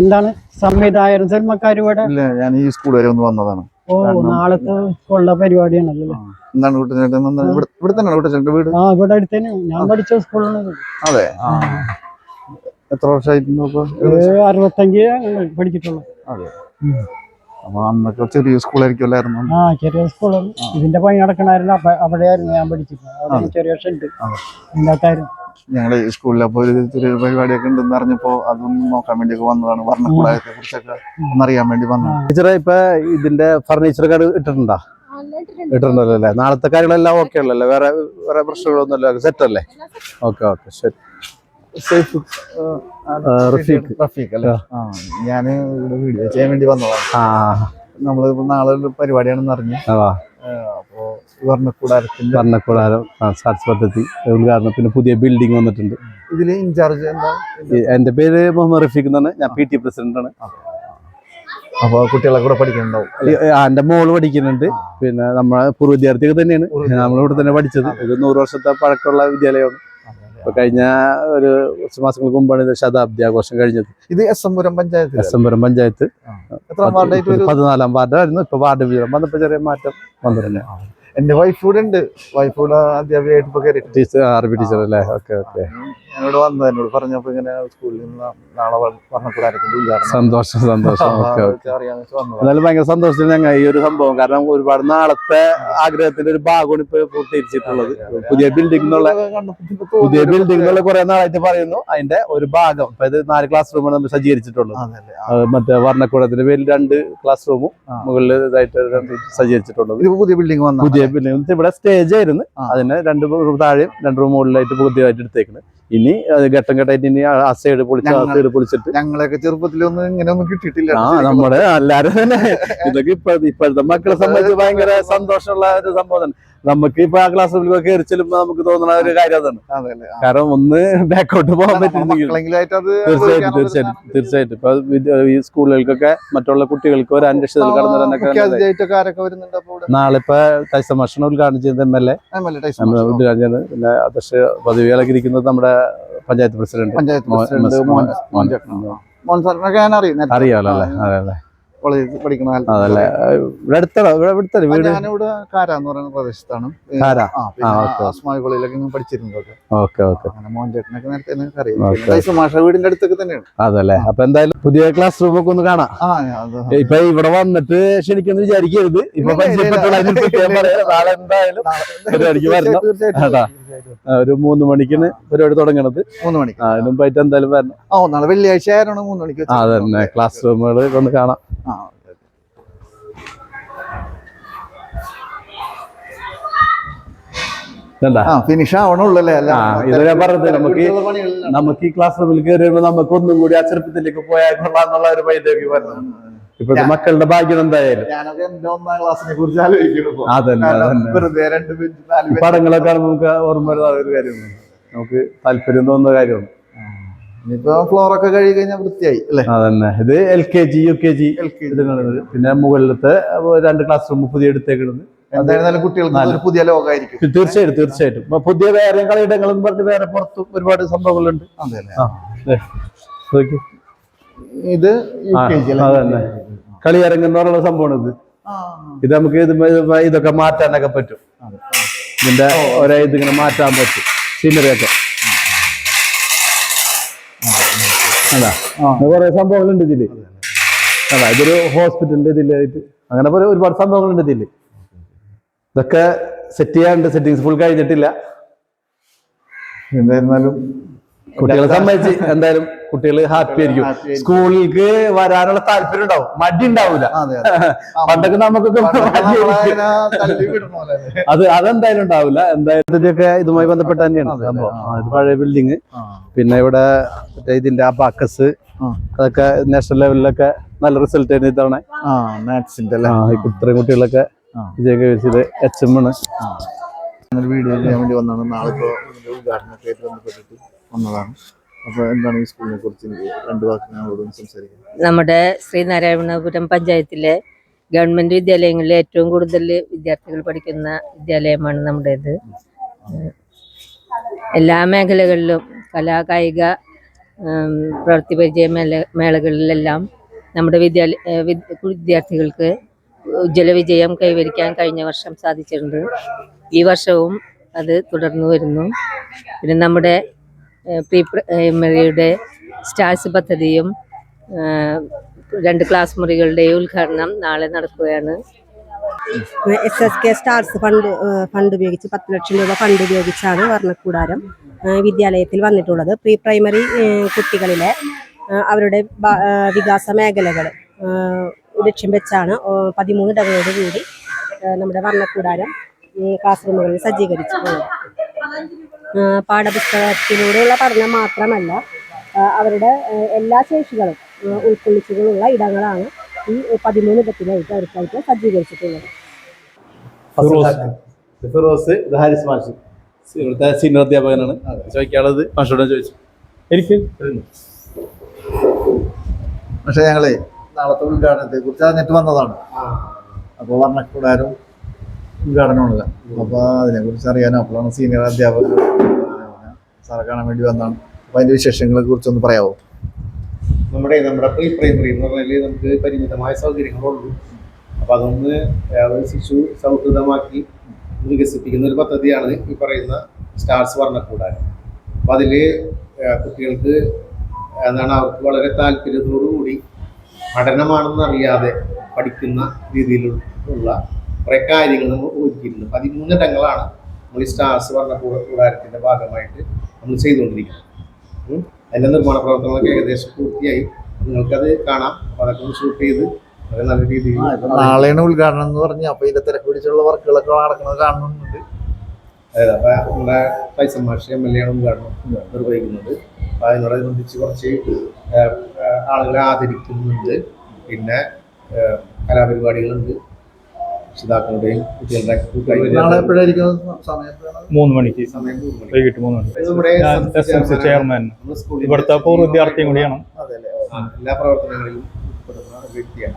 എന്താണ്? സംവിധായകൻ സിനിമക്കാരിവിടെ ഇല്ല ഞാൻ ഈ സ്കൂൾ വരെ ഒന്ന് വന്നതാണ്. ഓ നാളത്തെ ഉള്ള പരിപാടിയാണല്ലോ എന്താണ് ഇവിടെ തന്നെയാണ് കുട്ടച്ചേട്ടന്റെ വീട്? ആ ഇവിടെ ഞാൻ പഠിച്ച അതെ. എത്ര അറുപത്തഞ്ച് പഠിച്ചിട്ടുള്ളൂ. അതെ. അപ്പൊ അന്നൊക്കെ ചെറിയ സ്കൂളായിരിക്കുമല്ലായിരുന്നു ആ ചെറിയ സ്കൂളാണ് ഇതിന്റെ പണി നടക്കണായിരുന്നു അപ്പൊ അവിടെയായിരുന്നു ഞാൻ പഠിച്ചിരുന്നത്. ചെറിയ ഉണ്ട് ഇതിനകത്തായിരുന്നു ഞങ്ങൾ സ്കൂളിലെ അപ്പൊ ഒരു ചെറിയ പരിപാടിയൊക്കെ ഉണ്ടെന്ന് അറിഞ്ഞപ്പോ അതൊന്നും നോക്കാൻ വേണ്ടിയൊക്കെ വന്നതാണ്. വർണക്കൂടായത്തെ കുറിച്ചൊക്കെ അറിയാൻ വേണ്ടി വന്നു ടീച്ചറെ ഇപ്പൊ ഇതിന്റെ ഫർണിച്ചർ കാർഡ് ഇട്ടിട്ടുണ്ടോ? ഇട്ടിട്ടുണ്ടല്ലോ അല്ലേ? നാളത്തെ കാര്യങ്ങളെല്ലാം ഓക്കെ ഉള്ളല്ലേ? വേറെ വേറെ പ്രശ്നങ്ങളൊന്നും ഇല്ല സെറ്റ് അല്ലേ? ഓക്കെ ഓക്കെ ശരി ഞാൻ റഫീഖ്. റഫീഖ് അല്ലേ? ആ. ഞാൻ ഇവിടെ വീഡിയോ ചെയ്യാൻ വേണ്ടി വന്നതാണ്. നമ്മളിപ്പോ നമ്മൾ നാളെ ഒരു പരിപാടിയാണെന്ന് അറിഞ്ഞു. വർണക്കൂടാരത്തിന്റെ ഭരണകൂടാരം സ്റ്റാർട്സ് പദ്ധതി ഉദ്ഘാടനം പിന്നെ പുതിയ ബിൽഡിംഗ് വന്നിട്ടുണ്ട്. ഇതിൽ ഇൻചാർജ് എന്താ? പേര് മുഹമ്മദ് റഫീഖ് എന്നാണ് ഞാൻ പി ടി പ്രസിഡന്റ് ആണ്. അപ്പൊ കുട്ടികളെ കൂടെ പഠിക്കുന്നുണ്ടാവും എന്റെ മോൾ പഠിക്കുന്നുണ്ട് പിന്നെ നമ്മളെ പൂർവ വിദ്യാർത്ഥികൾ തന്നെയാണ്. നമ്മളിവിടെ തന്നെ പഠിച്ചത് ഇത് നൂറ് വർഷത്തെ പഴക്കമുള്ള വിദ്യാലയമാണ്. ഇപ്പൊ കഴിഞ്ഞ ഒരു കുറച്ച് മാസങ്ങൾക്ക് മുമ്പാണ് ഇത് ശതാബ്ദി ആഘോഷം കഴിഞ്ഞത്. ഇത് S M Puram panchayat. S M Puram panchayat പതിനാലാം വാർഡായിരുന്നു ഇപ്പൊ വാർഡ് വിജയം വന്നപ്പോ ചെറിയ മാറ്റം വന്നിട്ടുണ്ട്. എന്റെ വൈഫ് കൂടെ ഉണ്ട്. വൈഫ് കൂടെ അധ്യാപികയായിട്ട് ഇപ്പൊ കയറി ടീച്ചർ ആർ ബി ടീച്ചർ അല്ലേ? ഓക്കെ ഓക്കെ എന്നോട് വന്നത് എന്നോട് പറഞ്ഞപ്പോ ഇങ്ങനെ സ്കൂളിൽ നിന്ന് നാളെ ഉദ്ഘാടനം. സന്തോഷം സന്തോഷം. Okay okay. എന്നാലും ഭയങ്കര സന്തോഷത്തിൽ ഞങ്ങൾ ഈ ഒരു സംഭവം. കാരണം ഒരുപാട് നാളത്തെ ആഗ്രഹത്തിന്റെ ഒരു ഭാഗമാണ് ഇപ്പൊ പൂർത്തീകരിച്ചിട്ടുള്ളത്. പുതിയ ബിൽഡിംഗ് എന്നുള്ള പുതിയ. ബിൽഡിംഗ് എന്നുള്ള കുറെ നാളായിട്ട് പറയുന്നു. അതിന്റെ ഒരു ഭാഗം. ഇപ്പൊ ഇത് നാല് ക്ലാസ് റൂമാണ് നമ്മൾ സജ്ജീകരിച്ചിട്ടുള്ളത്. മറ്റേ വർണക്കൂടത്തിന്റെ പേരിൽ രണ്ട് ക്ലാസ് റൂമും. മുകളിൽ ഇതായിട്ട് സജ്ജീകരിച്ചിട്ടുള്ളത്. പുതിയ ബിൽഡിംഗ് വന്ന പുതിയ ബിൽഡിംഗ് ഇവിടെ സ്റ്റേജ് ആയിരുന്നു. അതിനെ രണ്ട് റൂം താഴെയും രണ്ട് റൂം മുകളിലായിട്ട് പുതിയതായിട്ട് എടുത്തേക്കുന്നത് ഇനി ഘട്ടം ഘട്ടമായിട്ട് ഇനി ആ സൈഡ് പൊളിച്ച് ആ ഞങ്ങൾ- സൈഡ് പൊളിച്ചിട്ട്. ഞങ്ങളൊക്കെ ചെറുപ്പത്തിലൊന്നും ഇങ്ങനെ ഒന്നും കിട്ടിയിട്ടില്ല. ആ നമ്മുടെ എല്ലാരും തന്നെ. ഇതൊക്കെ ഇപ്പൊ ഇപ്പോഴത്തെ മക്കളെ സംബന്ധിച്ച് ഭയങ്കര സന്തോഷമുള്ള ഒരു സംഭവം തന്നെ. നമുക്ക് ഇപ്പൊ ആ ക്ലാസ് റൂമിലൊക്കെ കയറി ചെല്ലുമ്പോ നമുക്ക് തോന്നുന്ന ഒരു കാര്യം അതാണ്. കാരണം ഒന്ന് ബാക്കോട്ട് പോകാൻ പറ്റുന്നില്ല പറ്റുന്നെങ്കിൽ തീർച്ചയായിട്ടും തീർച്ചയായിട്ടും തീർച്ചയായിട്ടും. ഇപ്പൊ ഈ സ്കൂളുകൾക്കൊക്കെ മറ്റുള്ള കുട്ടികൾക്ക് ഒരു അന്വേഷണത്തിൽ ആ, കടന്നു മുഖ്യ വരാനൊക്കെ അതിഥിയായിട്ടൊക്കെ ആരൊക്കെ വരുന്നുണ്ട് അപ്പൊ ഇവിടെ? നാളെ ഇപ്പൊ തൈസ ഭക്ഷണം ഉദ്ഘാടനം ചെയ്ത എം എൽ എ. ഉദ്ഘാടനം പിന്നെ അധ്യക്ഷ പദവികളൊക്കെ ഇരിക്കുന്നത് നമ്മുടെ പഞ്ചായത്ത് പ്രസിഡന്റ് പഞ്ചായത്ത് അല്ലേ? അതെ അതെ കോളേജിൽ പഠിക്കുന്ന കാലത്ത് അതല്ലേ? ഇവിടെ അടുത്തടാ ഇവിടെ അടുത്തല്ലേ ആ, വീട്? ഞാനിവിടെ കാര എന്ന് പറയുന്ന പ്രദേശത്താണ്. കാര? ആ പിന്നെ ആ, ഓക്കേ. അസ്മായി കോളേജിലൊക്കെ ഞാൻ പഠിച്ചിരുന്നതൊക്കെ. Okay okay. അങ്ങനെ മോൻ ചേട്ടനൊക്കെ നേരത്തെ എനിക്ക് അറിയാം. വീടിന്റെ അടുത്തൊക്കെ തന്നെയാണ്. അതല്ലേ? അപ്പൊ എന്തായാലും പുതിയ ക്ലാസ് റൂം ഒക്കെ ഒന്ന് കാണാം. ഇപ്പൊ ഇവിടെ വന്നിട്ട് ക്ഷണിക്കുന്നു വിചാരിക്കരുത്. ഇപ്പൊ പരിചയപ്പെട്ടുള്ള നാളെ എന്തായാലും തീർച്ചയായിട്ടും, ഒരു മൂന്ന് മണിക്കാണ് പരിപാടി തുടങ്ങണത്. മൂന്ന് മണി ആ, അതിന് മുമ്പായിട്ട് എന്തായാലും വരണം. ആ നാളെ വെള്ളിയാഴ്ച ആയിരുന്നു മൂന്ന് മണിക്ക് ആ അതന്നെ. ക്ലാസ് റൂമുകൾ കൊണ്ട് കാണാം. ഫിനിഷ് ആവണുള്ളല്ലേ അല്ല ആ, ഇത് പറഞ്ഞത് നമുക്ക് നമുക്ക് ഈ ക്ലാസ് റൂമിൽ കയറി വരുമ്പോ നമുക്ക് ഒന്നും കൂടി ആ ചെറുപ്പത്തിലേക്ക് പോയാൽ കൊള്ളാന്നുള്ള ഒരു മൈൻഡൊക്കെ വരണം. ഇപ്പോഴത്തെ മക്കളുടെ ഭാഗ്യം എന്തായാലും. ഞാനൊക്കെ എന്റെ ഒന്നാം ക്ലാസ്സിനെ കുറിച്ച് ആലോചിക്കുന്നു. അതന്നെ വെറുതെ രണ്ട് പടങ്ങളൊക്കെ നമുക്ക് ഓർമ്മ വരുന്ന ഒരു കാര്യമാണ്. നമുക്ക് താല്പര്യം തോന്നുന്ന കാര്യമാണ്. ഇനിയിപ്പോ ഫ്ലോർ ഒക്കെ കഴുകി കഴിഞ്ഞാൽ വൃത്തിയായി അല്ലേ? അതന്നെ. ഇത് L K G U K G L K G. ഇതിനുള്ളത്. പിന്നെ മുകളിലത്തെ രണ്ട് ക്ലാസ് റൂം പുതിയ എടുത്തേക്കുന്നത് എന്തായിരുന്നാലും കുട്ടികൾ പുതിയ ലോകമായിരിക്കും തീർച്ചയായിട്ടും തീർച്ചയായിട്ടും. പുതിയ വേറെ കളിയിടങ്ങളും പറഞ്ഞ് വേറെ പുറത്തും ഒരുപാട് സംഭവങ്ങളുണ്ട്. അതെ. ഇത് അതന്നെ. എന്ന് സംഭവമാണ് ഇത് ഇത് നമുക്ക് ഇത് ഇതൊക്കെ മാറ്റാനൊക്കെ പറ്റും. ഇതിന്റെ ഒരേ ഇതിങ്ങനെ മാറ്റാൻ പറ്റും. സീനറിയൊക്കെ അതാ. കുറെ സംഭവങ്ങളുണ്ട് ഇതിൽ. അതാ ഇതൊരു ഹോസ്പിറ്റലിന്റെ ഇതിലായിട്ട് അങ്ങനെ പോലെ ഒരുപാട് സംഭവങ്ങളുണ്ട് ഇതിൽ. ഇതൊക്കെ സെറ്റ് ചെയ്യാറുണ്ട് സെറ്റിങ്സ് ഫുൾ കഴിഞ്ഞിട്ടില്ല. എന്തായിരുന്നാലും കുട്ടികളെ സംബന്ധിച്ച് എന്തായാലും കുട്ടികൾ ഹാപ്പി ആയിരിക്കും സ്കൂളിലേക്ക് വരാനുള്ള താല്പര്യം ഉണ്ടാവും. മടി ഉണ്ടാവൂല. പണ്ടൊക്കെ നമുക്കൊക്കെ? അത് അതെന്തായാലും ഉണ്ടാവില്ല. എന്തായാലും ഇതുമായി ബന്ധപ്പെട്ട് തന്നെയാണ് സംഭവം. പഴയ ബിൽഡിങ് പിന്നെ ഇവിടെ ഇതിന്റെ ആ ബാക്കസ് അതൊക്കെ നാഷണൽ ലെവലിലൊക്കെ നല്ല റിസൾട്ട് ആയിരുന്നു ഇത്തവണ. ഇത്രയും കുട്ടികളൊക്കെ. വിജയൊക്കെ വെച്ചത് എച്ച് എം ആണ്. വീഡിയോ ചെയ്യാൻ വേണ്ടി വന്നാണ് നാളെ ഉദ്ഘാടനം ഇതിന്റെ ഉദ്ഘാടനമൊക്കെ ആയിട്ട് ബന്ധപ്പെട്ടിട്ട്. വന്നതാണ്. അപ്പോൾ എന്താണ് ഈ സ്കൂളിനെ കുറിച്ച് രണ്ടു വാക്ക് ഞങ്ങളോട് സംസാരിക്കാം. നമ്മുടെ ശ്രീനാരായണപുരം പഞ്ചായത്തിലെ ഗവൺമെന്റ് വിദ്യാലയങ്ങളിൽ ഏറ്റവും കൂടുതൽ വിദ്യാർത്ഥികൾ പഠിക്കുന്ന വിദ്യാലയമാണ് നമ്മുടേത്. എല്ലാ മേഖലകളിലും കലാ കായിക പ്രവൃത്തി പരിചയ മേള മേളകളിലെല്ലാം നമ്മുടെ വിദ്യാലയ വിദ്യാർത്ഥികൾക്ക് ഉജ്ജ്വല വിജയം കൈവരിക്കാൻ കഴിഞ്ഞ വർഷം സാധിച്ചിട്ടുണ്ട്. ഈ വർഷവും അത് തുടർന്നു വരുന്നു. പിന്നെ നമ്മുടെ പ്രീ പ്രൈമറിയുടെ സ്റ്റാർസ് പദ്ധതിയും രണ്ട് ക്ലാസ് മുറികളുടെ ഉദ്ഘാടനം നാളെ നടക്കുകയാണ്. S S K stars fund fund ഉപയോഗിച്ച് പത്ത് ലക്ഷം രൂപ ഫണ്ട് ഉപയോഗിച്ചാണ് വർണക്കൂടാരം വിദ്യാലയത്തിൽ വന്നിട്ടുള്ളത്. പ്രീ പ്രൈമറി കുട്ടികളിലെ അവരുടെ വികാസ മേഖലകൾ ലക്ഷ്യം വെച്ചാണ് പതിമൂന്ന് ഡബയോട് കൂടി നമ്മുടെ വർണക്കൂടാരം ക്ലാസ് റൂമുകളിൽ സജ്ജീകരിച്ചിട്ടുള്ളത്. പാഠപുസ്തകത്തിലൂടെയുള്ള പഠനം മാത്രമല്ല അവരുടെ എല്ലാ ശേഷികളും ഉൾക്കൊള്ളിച്ചുള്ള ഇടങ്ങളാണ് ഈ പതിമൂന്ന് ഇടത്തിലായിട്ട് അവർക്കായിട്ട് സജ്ജീകരിച്ചിട്ടുള്ളത്. ഫിറോസ്. ഇത് ഹാരിസ് മാഷ്. ഇവിടുത്തെ സീനിയർ അധ്യാപകനാണ്. ചോദിക്കാനുള്ളത് മാഷോട് ചോദിച്ചു. എനിക്ക്? പക്ഷെ ഞങ്ങളെ നാളത്തെ ഉദ്ഘാടനത്തെ കുറിച്ച് അറിഞ്ഞിട്ട് വന്നതാണ്. അപ്പോൾ വർണക്കൂടാരും ഉദ്ഘാടനമാണല്ലോ അപ്പോൾ അതിനെക്കുറിച്ച് കുറിച്ച് അറിയാനും? അപ്പോഴാണ് സീനിയർ അധ്യാപകർ സാറെ കാണാൻ വേണ്ടി വന്നതാണ്. അപ്പോൾ അതിന്റെ വിശേഷങ്ങളെ കുറിച്ചൊന്ന് പറയാമോ നമ്മുടെ നമ്മുടെ പ്രീ പ്രൈമറി എന്ന് പറഞ്ഞാൽ നമുക്ക് പരിമിതമായ സൗകര്യങ്ങളുള്ളൂ. അപ്പോൾ അതൊന്ന് ഒരു ശിശു സൗഹൃദമാക്കി വികസിപ്പിക്കുന്ന ഒരു പദ്ധതിയാണ് ഈ പറയുന്ന സ്റ്റാർസ് വർണക്കൂടാരം. അപ്പോൾ അതിൽ കുട്ടികൾക്ക് എന്താണ് അവർക്ക് വളരെ താല്പര്യത്തോടു കൂടി പഠനമാണെന്നറിയാതെ പഠിക്കുന്ന രീതിയിലുള്ള കുറേ കാര്യങ്ങൾ നമ്മൾ ഒരുക്കിയിട്ടുണ്ട് പതിമൂന്നിടങ്ങളാണ് നമ്മൾ ഈ സ്റ്റാർസ് വർണക്കൂടാരത്തിന്റെ ഭാഗമായിട്ട് നമ്മൾ ചെയ്തുകൊണ്ടിരിക്കുന്നത്. അതിന്റെ നിർമ്മാണ പ്രവർത്തനങ്ങളൊക്കെ ഏകദേശം പൂർത്തിയായി. നിങ്ങൾക്കത് കാണാം. അപ്പോൾ അതൊക്കെ ഷൂട്ട് ചെയ്ത് വളരെ നല്ല രീതിയിൽ നാളെയാണ് ഉദ്ഘാടനം എന്ന് പറഞ്ഞ് അപ്പോൾ ഇതിന്റെ തിരക്ക് പിടിച്ചുള്ള വർക്കുകളൊക്കെ നടക്കുന്നത് കാണുന്നുണ്ട്. അതായത് അപ്പോൾ നമ്മുടെ ഫൈസൽ മാഷി എം എൽ എയാണ് ഉദ്ഘാടനം നിർവഹിക്കുന്നത്. അപ്പോൾ അതിനോടനുബന്ധിച്ച് കുറച്ച് ആളുകളെ ആദരിക്കുന്നുണ്ട്. പിന്നെ കലാപരിപാടികളുണ്ട്. രക്ഷിതാക്കളുടെയും കുട്ടികളുടെ? മൂന്ന് മണിക്ക്. വൈകിട്ട് മൂന്ന് മണിക്ക്. ചെയർമാൻ. ഇവിടുത്തെ പൂർവ വിദ്യാർത്ഥിയും കൂടിയാണ്. എല്ലാ പ്രവർത്തനങ്ങളിലും വ്യക്തിയാണ്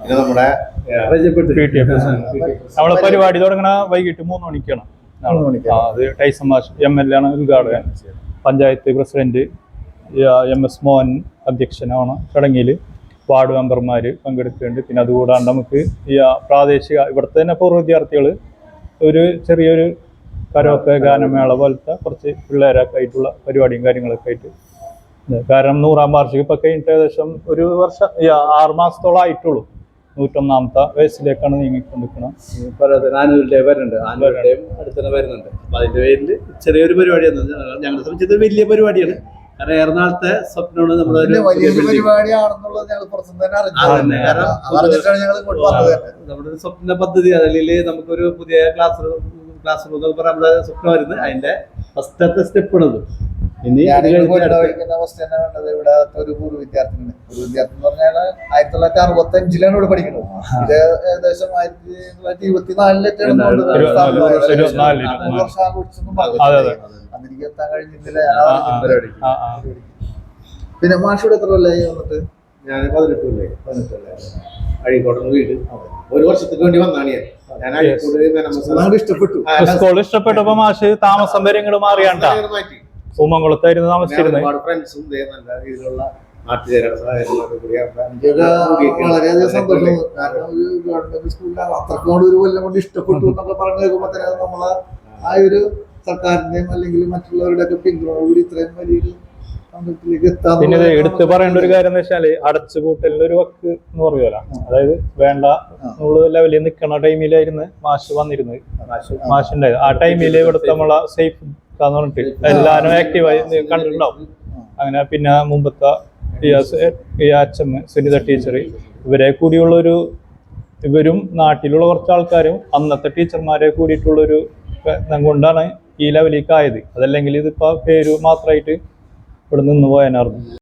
പിന്നെ നമ്മുടെ നമ്മളെ പരിപാടി തുടങ്ങണ വൈകിട്ട് മൂന്ന് മണിക്കാണ്. അത് ടൈസൺ മാഷ് എം എൽ എ ആണ് ഉദ്ഘാടകൻ. Panchayat president M S Mohan അധ്യക്ഷനാണ് ചടങ്ങിൽ വാർഡ് മെമ്പർമാർ പങ്കെടുക്കുന്നുണ്ട്. പിന്നെ അതുകൂടാണ്ട് നമുക്ക് ഈ പ്രാദേശിക ഇവിടുത്തെ തന്നെ പൂർവ വിദ്യാർത്ഥികൾ ഒരു ചെറിയൊരു കരോക്കെ ഗാനമേള പോലത്തെ കുറച്ച് പിള്ളേരൊക്കെ ആയിട്ടുള്ള പരിപാടിയും കാര്യങ്ങളൊക്കെ ആയിട്ട്. കാരണം നൂറാം വാർഷികം ഇപ്പം കഴിഞ്ഞിട്ട് ഏകദേശം ഒരു വർഷം ആറ് മാസത്തോളം ആയിട്ടുള്ളൂ. നൂറ്റൊന്നാമത്തെ വയസ്സിലേക്കാണ് നീങ്ങിക്കൊണ്ടിരിക്കണം ആനുവൽ ഡേ വരുന്നുണ്ട്. ആനുവൽ അടുത്തന്നെ വരുന്നുണ്ട്. അപ്പം അതിന്റെ പേരിൽ ചെറിയൊരു പരിപാടിയാണ്. ഞങ്ങളെ സംബന്ധിച്ചത് വലിയ പരിപാടിയാണ്. കാരണം എറണാകുളത്തെ സ്വപ്നമാണ് നമ്മുടെ നമ്മുടെ ഒരു സ്വപ്ന പദ്ധതി അതിൽ നമുക്കൊരു പുതിയ ക്ലാസ് റൂം ക്ലാസ് റൂം നമ്മുടെ സ്വപ്നം വരുന്നത് അതിന്റെ ഫസ്റ്റത്തെ സ്റ്റെപ്പ് ആണത്. ഇനി അവസ്ഥ തന്നെ കണ്ടത് ഇവിടെ ഒരു പൂർവ പൂർവ വിദ്യാർത്ഥി എന്ന് പറഞ്ഞാൽ ആയിരത്തി തൊള്ളായിരത്തി അറുപത്തി അഞ്ചിലാണ് ഇവിടെ പഠിക്കുന്നത്. ഇത് ഏകദേശം ആയിരത്തി തൊള്ളായിരത്തി ഇരുപത്തിനാലിലേക്കാണ് ഇരുപത്തിനാല്, ഇരുപത്തിനാല്, ഇരുപത്തിനാല്. വർഷം ആഘോഷിച്ചൊന്നും എത്താൻ കഴിഞ്ഞില്ല. പരിപാടി പിന്നെ മാഷിയുടെ എത്ര കൊല്ലായി വന്നിട്ട്? ഞാൻ പതിനെട്ട് കൊല്ലായി. പതിനെട്ടല്ലേ അഴീക്കോട്ടെ വീട്. ഒരു വർഷത്തേക്ക് വേണ്ടി വന്നാണ് ഞാൻ. ഞാൻ അഴീക്കോട് ഇഷ്ടപ്പെട്ടു? സ്കൂൾ ഇഷ്ടപ്പെട്ടപ്പോ മാഷ് താമസം വരെ ഇങ്ങോട്ട് മാറിയാണ്ടാ? ഞാൻ താമസിച്ചിരുന്നത്. വളരെയധികം സന്തോഷം. കാരണം ഒരു ഗവൺമെന്റ് സ്കൂളിലാണ് അത്രക്കോട് ഒരു കൊല്ലം കൊണ്ട് ഇഷ്ടപ്പെട്ടു എന്നൊക്കെ പറഞ്ഞു കേൾക്കുമ്പോൾ തന്നെ നമ്മളെ ആ ഒരു സർക്കാരിന്റെയും അല്ലെങ്കിൽ മറ്റുള്ളവരുടെ ഒക്കെ പിന്തുണയോടുകൂടി ഇത്രയും വലിയൊരു സംഘത്തിലേക്ക് എത്താൻ പിന്നെ എടുത്തു പറയേണ്ട ഒരു കാര്യം എന്ന് വെച്ചാൽ അടച്ചുപൂട്ടലിന്റെ ഒരു വക്ക് എന്ന് പറയുമല്ലോ അതായത് വേണ്ട നമ്മൾ ലെവലിൽ നിൽക്കുന്ന ടൈമിലായിരുന്നു മാഷ് വന്നിരുന്നത്. മാഷ് ഉണ്ടായത് ആ ടൈമിൽ ഇവിടുത്തെ നമ്മളെ സേഫ് എന്ന് പറഞ്ഞിട്ട് എല്ലാരും ആക്റ്റീവായി കണ്ടിട്ടുണ്ടാവും. അങ്ങനെ പിന്നെ മുമ്പത്തെ അച്ഛമ്മ സുനിത ടീച്ചർ ഇവരെ കൂടിയുള്ള ഒരു ഇവരും നാട്ടിലുള്ള കുറച്ച് ആൾക്കാരും അന്നത്തെ ടീച്ചർമാരെ കൂടിയിട്ടുള്ളൊരു കൊണ്ടാണ് ഈ ലെവലിലേക്ക് ആയത്. അതല്ലെങ്കിൽ ഇതിപ്പോ പേര് മാത്രമായിട്ട് ഇവിടെ നിന്ന് പോയാനായിരുന്നു.